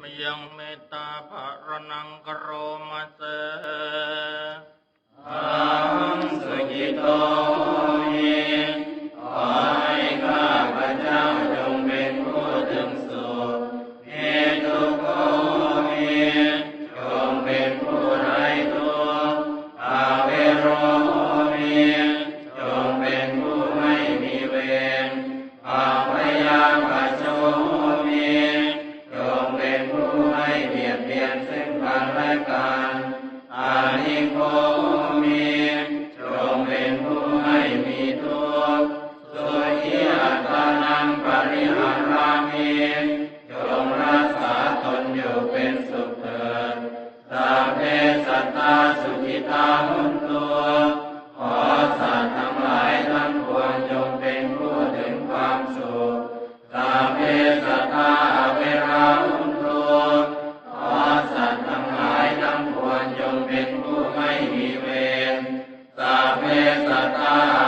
มยังเมตตาภรนังกโรมาเสอังสุกิโต เบียดซึ่งกานรายการอานิโคมีจงเป็นผู้ให้มีทุกข์สุขีอัตานังปริหารามีจงรักษาตนอยู่เป็นสุขเถิดตาเพสัตตาสุขิตาหุ ตา